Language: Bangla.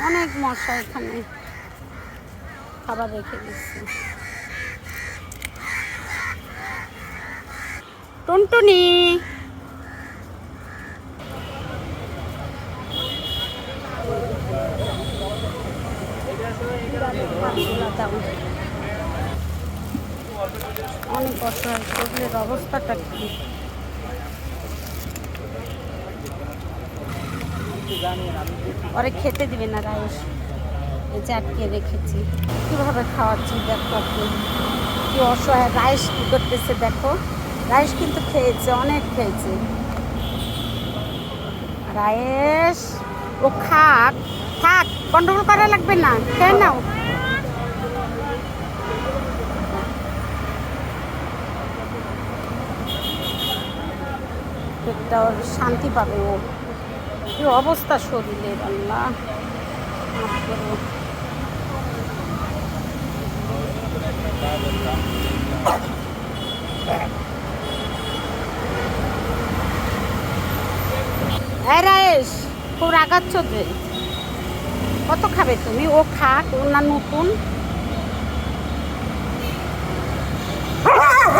অনেক মশা এখানে। খাবার রেখে দিচ্ছি। টুনটুনি! অনেক অসহায় শরীরের অবস্থাটা কি? পরে খেতে দিবে না রাইস এই যে আটকে রেখেছি। কীভাবে খাওয়াচ্ছি, দেখো কি অসহায় রাইস কী করতেছে, দেখো। রাইস কিন্তু খেয়েছে, অনেক খেয়েছে। রায়েশ, ও খাক, থাক কন্ট্রোল করা লাগবে না, খেয়ে নাও। পেটটা ওর শান্তি পাবে ও। কি অবস্থা শরীরের আল্লাহ। খুব কত খাবে তুমি? ও খাক ও না নতুন।